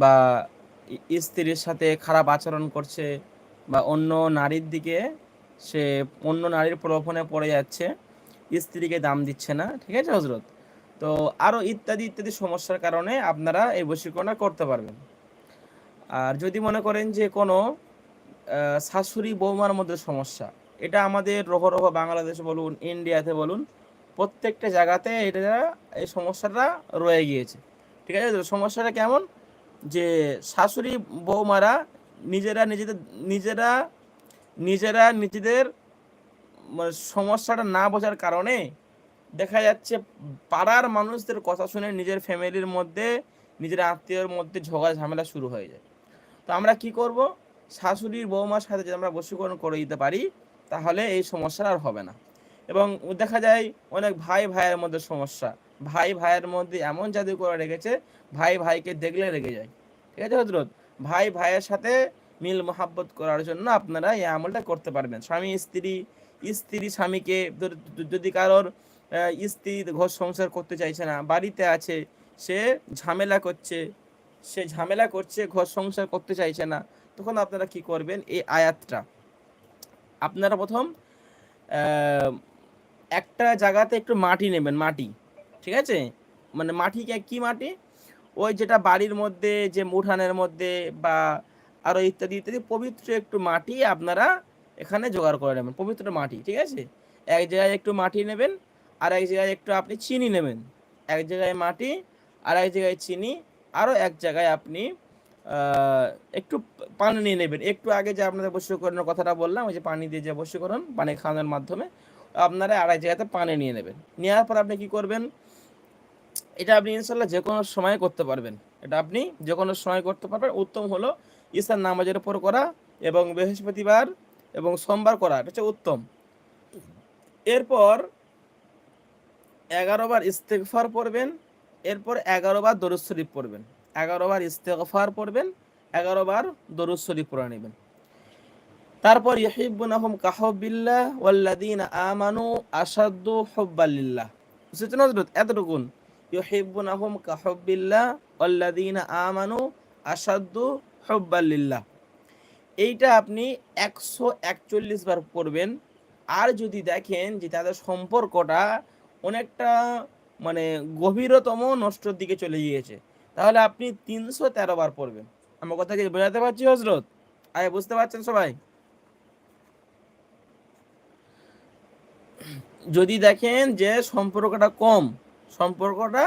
বা স্ত্রীর সাথে খারাপ আচরণ করছে বা অন্য নারীর দিকে সে, অন্য নারীর প্রলোভনে পড়ে যাচ্ছে, স্ত্রীকে দাম দিচ্ছে না, ঠিক আছে হজরত তো আরও ইত্যাদি ইত্যাদি সমস্যার কারণে আপনারা এই বশীকরণটা করতে পারবেন। আর যদি মনে করেন যে কোনো শাশুড়ি বৌমার মধ্যে সমস্যা, এটা আমাদের রহ রহ বাংলাদেশে বলুন, ইন্ডিয়াতে বলুন, প্রত্যেকটা জায়গাতে এটা এই সমস্যাটা রয়ে গিয়েছে। ঠিক আছে? সমস্যাটা কেমন? যে শাশুড়ি বৌমারা নিজেরা নিজেদের, নিজেরা নিজেরা নিজেদের মানে সমস্যাটা না বোঝার কারণে দেখা যাচ্ছে পাড়ার মানুষদের কথা শুনে নিজের ফ্যামিলির মধ্যে, নিজের আত্মীয়র মধ্যে ঝগড়া ঝামেলা শুরু হয়ে যায়। তো আমরা কি করব? শাশুড়ির বৌমার সাথে যদি আমরা বশীকরণ করে দিতে পারি, তাহলে এই সমস্যা আর হবে না। এবং দেখা যায় অনেক ভাই ভাইয়ের মধ্যে সমস্যা। ভাই ভাইয়ের মধ্যে এমন জাদু করে রেখেছে, ভাই ভাইকে দেখলে রেগে যায়। ঠিক আছে হজরত? ভাই ভাইয়ের সাথে মিল মোহাব্বত করার জন্য আপনারা এই আমলটা করতে পারবেন। স্বামী, স্ত্রী স্ত্রী স্বামীকে যদি কারোর স্ত্রী ঘর সংসার করতে চাইছে না, বাড়িতে আছে, সে ঝামেলা করছে, সে ঝামেলা করছে ঘর সংসার করতে চাইছে না, তখন আপনারা কি করবেন? এই আয়াতটা। আপনারা প্রথম একটা জায়গাতে একটু মাটি নেবেন, মাটি। ঠিক আছে? মানে মাটি কে- মাটি? ওই যেটা বাড়ির মধ্যে, যে উঠানের মধ্যে বা আরও ইত্যাদি ইত্যাদি পবিত্র একটু মাটি আপনারা এখানে জোগাড় করে নেবেন, পবিত্র মাটি, ঠিক আছে? এক জায়গায় একটু মাটি নেবেন, আর এক জায়গায় একটু আপনি চিনি নেবেন। এক জায়গায় মাটি, আর এক জায়গায় চিনি আরও এক জায়গায় আপনি একটু পানি নিয়ে নেবেন। একটু আগে যে আপনাদের বশীকরণের কথাটা বললাম, ওই যে পানি দিয়ে যে বশীকরণ পানি খাওয়ানোর মাধ্যমে আপনারা আড়াই জায়গাতে পানি নিয়ে নেবেন। নেওয়ার পর আপনি কি করবেন? এটা আপনি ইনশাল্লাহ যে কোনো সময় করতে পারবেন। এটা আপনি যে কোনো সময় করতে পারবেন। উত্তম হলো ঈশার নামাজের উপর করা এবং বৃহস্পতিবার এবং সোমবার করা। এটা হচ্ছে উত্তম। এরপর এগারো বার ইস্তেগফার পড়বেন, এরপর এগারো বার দরুদ শরীফ পড়বেন। এগারো বার ইস্তেগফার পড়বেন, এগারো বার দরুদ শরীফ পড়ে নেবেন। তারপর ইহিব্বুনাহুম কাহবিল্লাহ ওয়াল্লাযীনা আমানু আশাদ্দু হুব্বালিল্লাহ বুঝছেন হযরত? এতটুকুন। ইহিব্বুনাহুম কাহবিল্লাহ ওয়াল্লাযীনা আমানু আশাদ্দু হুব্বালিল্লাহ এইটা আপনি একশো একচল্লিশ বার পড়বেন। আর যদি দেখেন যে তাদের সম্পর্কটা অনেকটা মানে গভীরতম নষ্টর দিকে চলে গিয়েছে, তাহলে আপনি তিনশো তেরো বার পড়বেন। আমার কথা কি বোঝাতে পারছি হজরত আয় বুঝতে পারছেন সবাই? যদি দেখেন যে সম্পর্কটা কম সম্পর্কটা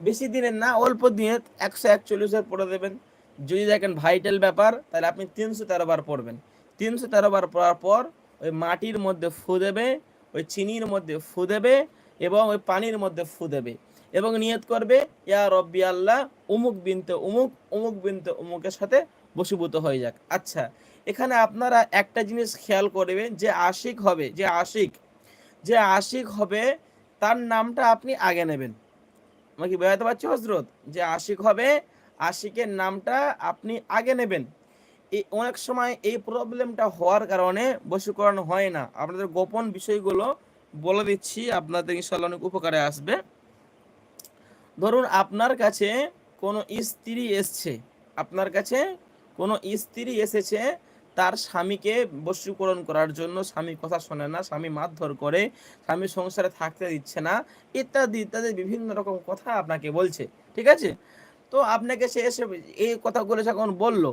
বেশি দিনের না, অল্প দিনের, একশো একচল্লিশের পড়ে দেবেন। যদি দেখেন ভাইটাল ব্যাপার, তাহলে আপনি তিনশো তেরো বার পড়বেন। তিনশো তেরো বার পড়ার পর ওই মাটির মধ্যে ফু দেবে, ওই চিনির মধ্যে ফু দেবে এবং ওই পানির মধ্যে ফু দেবে এবং নিয়ত করবে, ইয়া রব্বি আল্লাহ, উমুক বিনতে উমুক উমুক বিনতে উমুকের সাথে বশীভূত হয়ে যাক। আচ্ছা এখানে আপনারা একটা জিনিস খেয়াল করবেন যে আশিক হবে, যে আশিক যে আশিক হবে তার নামটা আপনি আগে নেবেন। আমাকে কি বোঝাতে পারছি হজরত যে আশিক হবে, আশিকের নামটা আপনি আগে নেবেন। এই অনেক সময় এই প্রবলেমটা হওয়ার কারণে বশীকরণ হয় না। আপনাদের গোপন বিষয়গুলো বলে দিচ্ছি, আপনাদের ইনশাল্লাহ অনেক উপকারে আসবে। ধরুন আপনার কাছে কোনো স্ত্রী এসছে, আপনার কাছে কোনো স্ত্রী এসেছে তার স্বামীকে বশীকরণ করার জন্য স্বামী কথা শোনে না, স্বামী মারধর করে, স্বামী সংসারে থাকতে দিচ্ছে না, ইত্যাদি ইত্যাদি বিভিন্ন রকম কথা আপনাকে বলছে, ঠিক আছে? তো আপনাকে সে এসে এই কথাগুলো যখন বলল,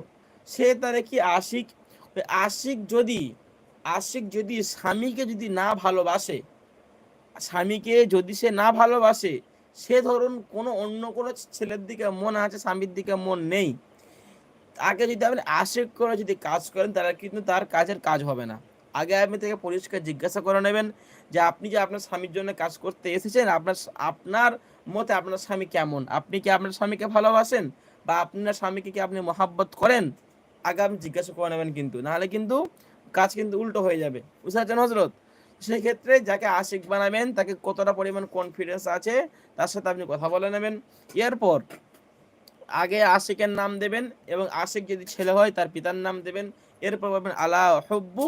সে তারে কি আশিক আশিক যদি আশিক যদি স্বামীকে যদি না ভালোবাসে, স্বামীকে যদি সে না ভালোবাসে, সে ধরুন কোনো অন্য কোনো ছেলের দিকে মন আছে, স্বামীর দিকে মন নেই তাকে যদি আপনি আশিক করে যদি কাজ করেন, তাহলে কিন্তু তার কাজের কাজ হবে না। আগে আপনি থেকে পরিষ্কার জিজ্ঞাসা করে নেবেন যে, আপনি যে আপনার স্বামীর জন্য কাজ করতে এসেছেন, আপনার আপনার মতে আপনার স্বামী কেমন? আপনি কি আপনার স্বামীকে ভালোবাসেন? বা আপনার স্বামীকে কি আপনি মহাব্বত করেন? আগে আপনি জিজ্ঞাসা করে নেবেন কিন্তু, নাহলে কিন্তু কাজ কিন্তু উল্টো হয়ে যাবে। বুঝতে পারছেন হজরত সেক্ষেত্রে যাকে আশিক বানাবেন, তাকে কতটা পরিমাণ কনফিডেন্স আছে, তার সাথে আপনি কথা বলে নেবেন। এরপর আগে আশিকের নাম দেবেন এবং আশিক যদি ছেলে হয় তার পিতার নাম দেবেন। এরপর বলবেন, আলা হব্বু।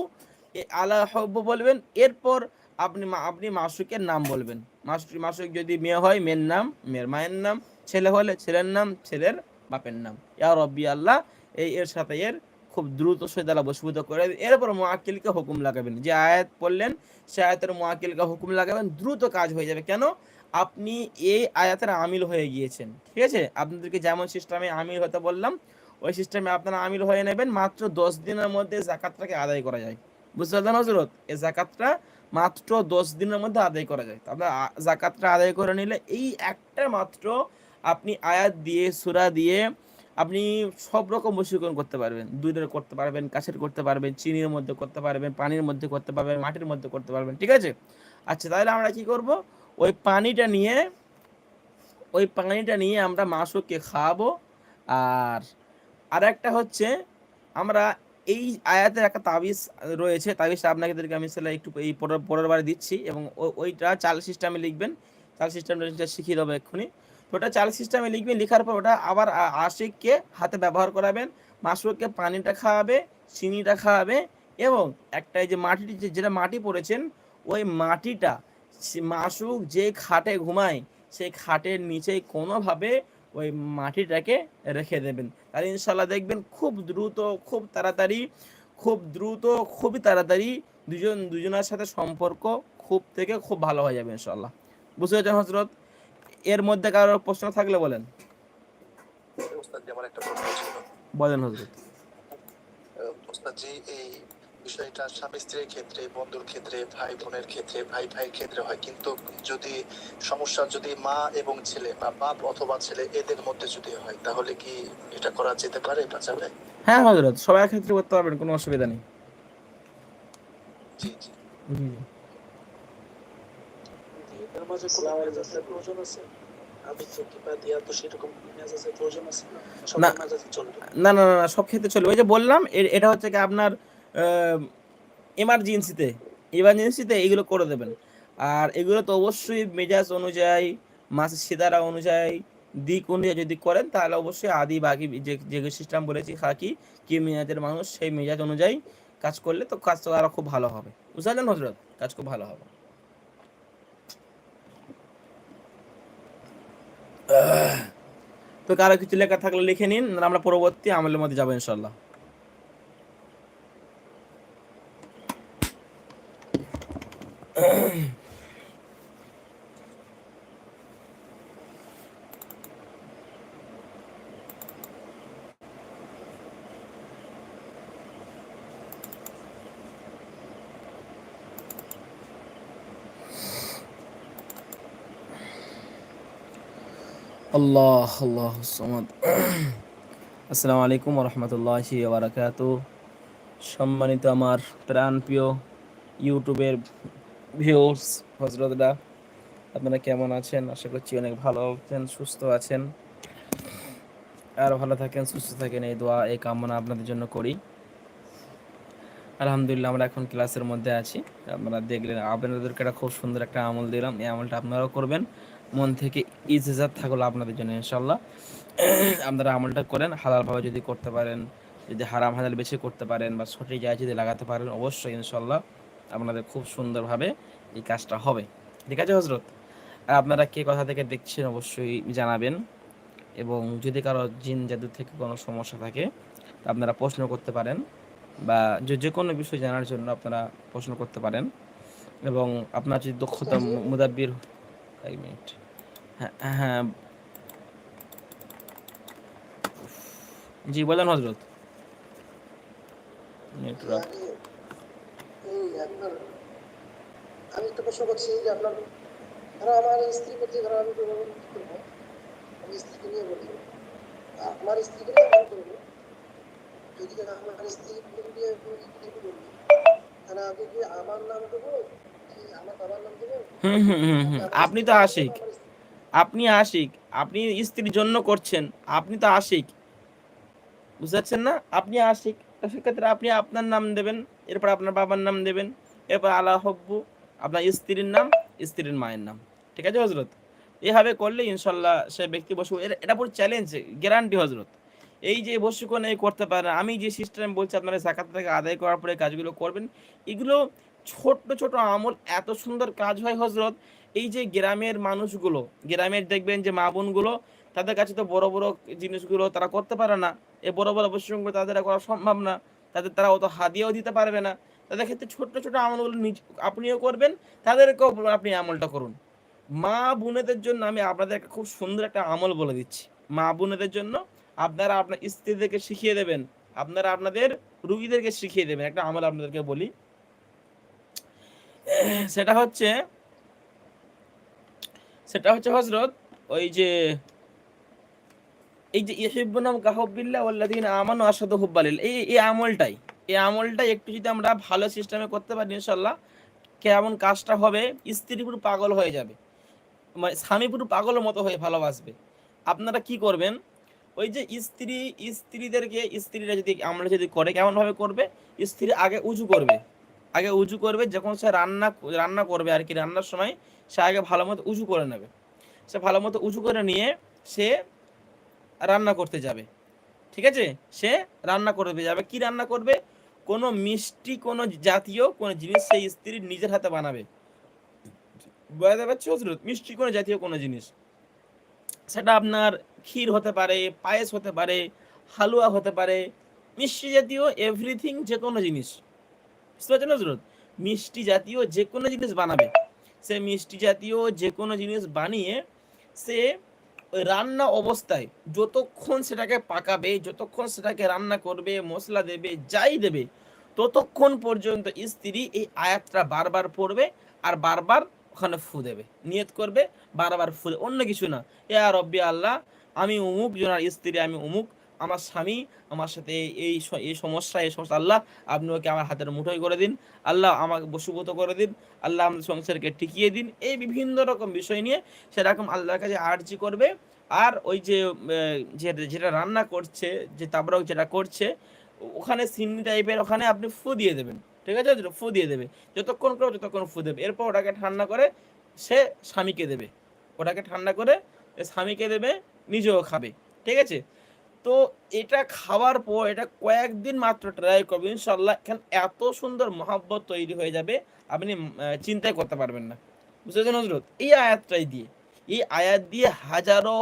আলা হব্বু বলবেন। এরপর আপনি আপনি মাসুকের নাম বলবেন। মাসুক মাসুক যদি মেয়ে হয়, মেয়ের নাম, মেয়ের মায়ের নাম। ছেলে হলে ছেলের নাম, ছেলের বাপের নাম। ইয়া রব্বি আল্লাহ। এই এর সাথে এর খুব দ্রুত সৈদালা বসীভূত করে। এরপর মোয়াক্কিলকে হুকুম লাগাবেন। যে আয়াত পড়লেন, সে আয়াতের মোয়াক্কিলকে হুকুম লাগাবেন। দ্রুত কাজ হয়ে যাবে। কেন? আপনি এই আয়াতের আমিল হয়ে গিয়েছেন, ঠিক আছে? আপনাদেরকে যেমন সিস্টেমে আমিল হতে বললাম, ওই সিস্টেমে আপনারা আমিল হয়ে নেবেন, মাত্র দশ দিনের মধ্যে জাকাতটাকে আদায় করা যায়। বুঝতে পারলেন হজরত এই জাকাতটা মাত্র দশ দিনের মধ্যে আদায় করা যায়। আপনার জাকাতটা আদায় করে নিলে এই একটা মাত্র আপনি আয়াত দিয়ে, সুরা দিয়ে আপনি সব রকম বশীকরণ করতে পারবেন। দুধের করতে পারবেন, কাছের করতে পারবেন, চিনির মধ্যে করতে পারবেন, পানির মধ্যে করতে পারবেন, মাটির মধ্যে করতে পারবেন, ঠিক আছে? আচ্ছা তাহলে আমরা কি করব? ওই পানিটা নিয়ে, ওই পানিটা নিয়ে আমরা মাসুককে খাওয়াবো আর আর একটা হচ্ছে, আমরা এই আয়াতের একটা তাবিজ রয়েছে, তাবিজটা আপনাদেরকে আমি সেটা একটু এই পরের বারে দিচ্ছি এবং ওইটা চাল সিস্টেমে লিখবেন। চাল সিস্টেমটা শিখিয়ে দেবো এক্ষুনি। তো ওটা চাল সিস্টেমে লিখবেন, লেখার পর ওটা আবার আশিককে হাতে ব্যবহার করাবেন। মাসুককে পানিটা খাওয়াবে, চিনিটা খাওয়াবে এবং একটা এই যে মাটিটি যেটা মাটি পড়েছেন, ওই মাটিটা মাসুক যে খাটে ঘুমায় সেই খাটের নিচে কোনোভাবে ওই মাটিটাকে রেখে দেবেন। তাহলে ইনশাল্লাহ দেখবেন খুব দ্রুত খুব তাড়াতাড়ি খুব দ্রুত খুবই তাড়াতাড়ি দুজন দুজনের সাথে সম্পর্ক খুব থেকে খুব ভালো হয়ে যাবে ইনশাল্লাহ বুঝতে পেরেছেন হজরত এর মধ্যে কারোর প্রশ্ন থাকলে বলেন। বলেন হজরত ওস্তাদ জি এই বিষয়টা স্বামী স্ত্রীর ক্ষেত্রে বন্ধুর ক্ষেত্রে ভাই বোনের ক্ষেত্রে ভাই ভাইয়ের ক্ষেত্রে হয়। কিন্তু যদি সমস্যা যদি মা এবং ছেলে বা বাপ অথবা ছেলে এদের মধ্যে যদি হয় তাহলে কি এটা করা যেতে পারে বা যাবে হ্যাঁ হজরত সবার ক্ষেত্রে করতে পারবেন কোনো অসুবিধা নেই। জি জি। না না না, সব ক্ষেত্রে চলবে। ওই যে বললাম এটা হচ্ছে কি আপনার এমার্জেন্সিতে এমার্জেন্সিতে এগুলো করে দেবেন। আর এগুলো তো অবশ্যই মেজাজ অনুযায়ী, মাসের সিদারা অনুযায়ী, দিক অনুযায়ী যদি করেন, তাহলে অবশ্যই আদি, বাকি যে যে সিস্টেম বলেছি, খাকি, কি মেজাজের মানুষ, সেই মেজাজ অনুযায়ী কাজ করলে তো কাজ তো আরও খুব ভালো হবে। বুঝতে পারলেন হজরত? কাজ খুব ভালো হবে। তো কারও কিছু লেখা থাকলে লিখে নিন, আমরা পরবর্তী আমলের মধ্যে যাব ইনশাল্লাহ আল্লাহ আল্লাহ সামাদ আসসালামু আলাইকুম রহমতুল্লাহি বারাকাত সম্মানিত আমার প্রাণ প্রিয় ইউটিউবের ভিউস হজরতরা আপনারা কেমন আছেন? আশা করছি অনেক ভালো আছেন, সুস্থ আছেন। আর ভালো থাকেন, সুস্থ থাকেন, এই দোয়া, এই কামনা আপনাদের জন্য করি। আলহামদুলিল্লাহ, আমরা এখন ক্লাসের মধ্যে আছি। আপনারা দেখলেন আপনাদেরকে একটা খুব সুন্দর একটা আমল দিলাম। এই আমলটা আপনারাও করবেন। মন থেকে ইজাজাত থাকল আপনাদের জন্য ইনশাল্লাহ আপনারা আমলটা করেন, হালালভাবে যদি করতে পারেন, যদি হারাম হালাল বেছে করতে পারেন বা সঠিক জায়গায় যদি লাগাতে পারেন, অবশ্যই ইনশাল্লাহ আপনাদের খুব সুন্দরভাবে এই কাজটা হবে। ঠিক আছে হজরত? আর আপনারা কে কথা থেকে দেখছেন অবশ্যই জানাবেন এবং যদি কারও জিন জাদু থেকে কোনো সমস্যা থাকে আপনারা প্রশ্ন করতে পারেন বা যে যে কোনো বিষয় জানার জন্য আপনারা প্রশ্ন করতে পারেন এবং আপনার যদি দক্ষতা মুদাব্বির এক মিনিট। হ্যাঁ হ্যাঁ। জি, বলেন হজরত। নেটওয়ার্ক। আমি এই আপনার আমি একটা প্রশ্ন করছি যে আপনার ধরো আমার স্ত্রী প্রতি ধরো আমি প্রভাবন করব? আমি স্ত্রীকে নিয়ে বলি আমার স্ত্রীকে নিয়ে আমি করব যদি আমার স্ত্রী নিয়ে তাহলে আমি কি আমার নাম দেবো আমার বাবার নাম আপনি তো আশিক। আপনি আশিক। আপনি স্ত্রীর জন্য করছেন। আপনি তো আশিক। বুঝতে পারছেন না? আপনি আশিক। সেক্ষেত্রে আপনি আপনার নাম দেবেন। এরপর আপনার বাবার নাম দেবেন, এরপর আল্লাহ হব্বু আপনার স্ত্রীর নাম, স্ত্রীর মায়ের নাম। ঠিক আছে হজরত? এভাবে করলে ইনশাল্লাহ সে ব্যক্তি বসু এটা পুরো চ্যালেঞ্জ গ্যারান্টি হজরত। এই যে বসুকোন এই করতে পারেন আমি যে সিস্টেম বলছি, আপনারা জাকাত থেকে আদায় করার পরে কাজগুলো করবেন, এগুলো ছোট ছোট আমল, এত সুন্দর কাজ হয় হজরত, এই যে গ্রামের মানুষগুলো, গ্রামের দেখবেন যে মা বোনগুলো, তাদের কাছে তো বড় বড় জিনিসগুলো তারা করতে পারে না এই বড় বড় বৈশৃঙ্খল তাদের করা সম্ভব না। তাদের তারা অত হাদিয়াও দিতে পারবে না। তাদের ক্ষেত্রে ছোট ছোট আমলগুলো নিজ, আপনিও করবেন, তাদেরকেও আপনি আমলটা করুন। মা বোনেদের জন্য আমি আপনাদেরকে খুব সুন্দর একটা আমল বলে দিচ্ছি। মা বোনেদের জন্য আপনারা আপনার স্ত্রীদেরকে শিখিয়ে দেবেন, আপনারা আপনাদের রুগীদেরকে শিখিয়ে দেবেন। একটা আমল আপনাদেরকে বলি। সেটা হচ্ছে সেটা হচ্ছে হজরত ওই যে এই যে ইহিব্বুনাম কাহবিল্লাহ ওয়াল্লাযিনা আমানু আশাদু হুব্বালিল এই এই আমলটাই এই আমলটাই একটু যদি আমরা ভালো সিস্টেমে করতে পারি ইনশাল্লাহ কেমন কাজটা হবে? স্ত্রী পুরো পাগল হয়ে যাবে। মানে স্বামী পুরো পাগলের মতো হয়ে ভালোবাসবে। আপনারা কি করবেন? ওই যে স্ত্রী, স্ত্রীদেরকে, স্ত্রীরা যদি আমরা যদি করে কেমন ভাবে করবে? স্ত্রী আগে উঁচু করবে। আগে উজু করবে, যখন সে রান্না রান্না করবে আর কি, রান্নার সময় সে আগে ভালো মতো উজু করে নেবে। সে ভালো মতো উজু করে নিয়ে সে রান্না করতে যাবে। ঠিক আছে? সে রান্না করতে যাবে। কি রান্না করবে? কোনো মিষ্টি, কোনো জাতীয় কোনো জিনিস সেই স্ত্রী নিজের হাতে বানাবে। বোঝাতে মিষ্টি কোনো জাতীয় কোনো জিনিস। সেটা আপনার ক্ষীর হতে পারে, পায়েস হতে পারে, হালুয়া হতে পারে, মিষ্টি জাতীয় এভরিথিং যে কোনো জিনিস। বুঝতে পারছেন হজরত মিষ্টি জাতীয় যে কোনো জিনিস বানাবে। সে মিষ্টি জাতীয় যে কোনো জিনিস বানিয়ে সে ওই রান্না অবস্থায় যতক্ষণ সেটাকে পাকাবে, যতক্ষণ সেটাকে রান্না করবে, মশলা দেবে, যাই দেবে, ততক্ষণ পর্যন্ত স্ত্রী এই আয়াতটা বারবার পড়বে আর বারবার ওখানে ফু দেবে, নিয়ত করবে, বারবার ফু অন্য কিছু না। এ আর রব্বি আল্লাহ, আমি অমুক জনার স্ত্রী, আমি অমুক আমার স্বামী, আমার সাথে এই এই সমস্যা এই সমস্যা, আল্লাহ আপনি ওকে আমার হাতের মুঠোয় করে দিন। আল্লাহ আমাকে বসুভূত করে দিন। আল্লাহ আমাদের সংসারকে টিকিয়ে দিন। এই বিভিন্ন রকম বিষয় নিয়ে সেরকম আল্লাহর কাছে আর্জি করবে। আর ওই যে যেটা রান্না করছে, যে তাবরক যেটা করছে, ওখানে সিন্নি টাইপের ওখানে আপনি ফু দিয়ে দেবেন। ঠিক আছে? ফু দিয়ে দেবে। যতক্ষণ করবে ততক্ষণ ফু দেবে। এরপর ওটাকে ঠান্ডা করে সে স্বামীকে দেবে। ওটাকে ঠান্ডা করে স্বামীকে দেবে, নিজেও খাবে। ঠিক আছে? তো এটা খাওয়ার পর এটা কয়েকদিন মাত্র ট্রাই করবেন ইনশাল্লাহ এখানে এত সুন্দর মহাব্বত তৈরি হয়ে যাবে, আপনি চিন্তাই করতে পারবেন না। বুঝতে পারছেন হজরত? এই আয়াতটাই দিয়ে, এই আয়াত দিয়ে হাজারো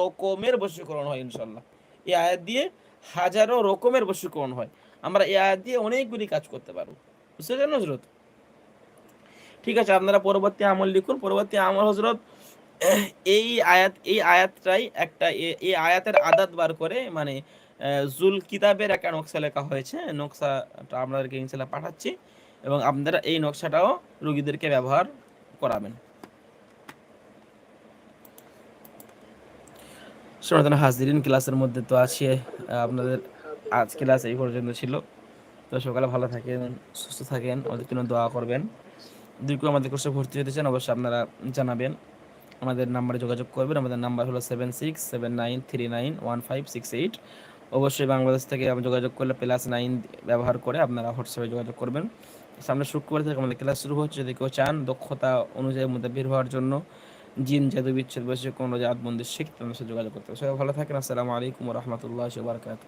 রকমের বশীকরণ হয় ইনশাল্লাহ এই আয়াত দিয়ে হাজারো রকমের বশীকরণ হয়। আমরা এই আয়াত দিয়ে অনেকগুলি কাজ করতে পারব। বুঝতে পারছেন হজরত? ঠিক আছে, আপনারা পরবর্তী আমল লিখুন। পরবর্তী আমল হজরত এই আয়াত, এই আয়াতটাই একটা এই আয়াতের আদাত বার করে মানে জুল কিতাবের একটা নকশা লেখা হয়েছে। নকশাটা আপনাদেরকে ইনশাল্লাহ পাঠাচ্ছি এবং আপনারা এই নকশাটাও রুগীদেরকে ব্যবহার করাবেন। সনাতন হাজিরিন ক্লাসের মধ্যে তো আছে আপনাদের আজ ক্লাস এই পর্যন্ত ছিল। তো সকালে ভালো থাকেন, সুস্থ থাকেন, আমাদের জন্য দোয়া করবেন। কেউ আমাদের কোর্সে ভর্তি হতে চান, অবশ্যই আপনারা জানাবেন। আমাদের নাম্বারে যোগাযোগ করবেন। আমাদের নাম্বার হলো seven six seven nine three nine one five six eight অবশ্যই বাংলাদেশ থেকে যোগাযোগ করলে প্লাস নাইন ব্যবহার করে আপনারা হোয়াটসঅ্যাপে যোগাযোগ করবেন। সামনে শুক্রবার থেকে আমাদের ক্লাস শুরু হচ্ছে। যদি কেউ চান, দক্ষতা অনুযায়ী মধ্যে বের হওয়ার জন্য জিন জাদু, বিচ্ছেদ বসে কোনো জাত বন্দির শিখতে আমাদের সাথে যোগাযোগ করতে হবে। সবাই ভালো থাকেন। আসসালামু আলাইকুম রহমতুল্লাহ বারকাত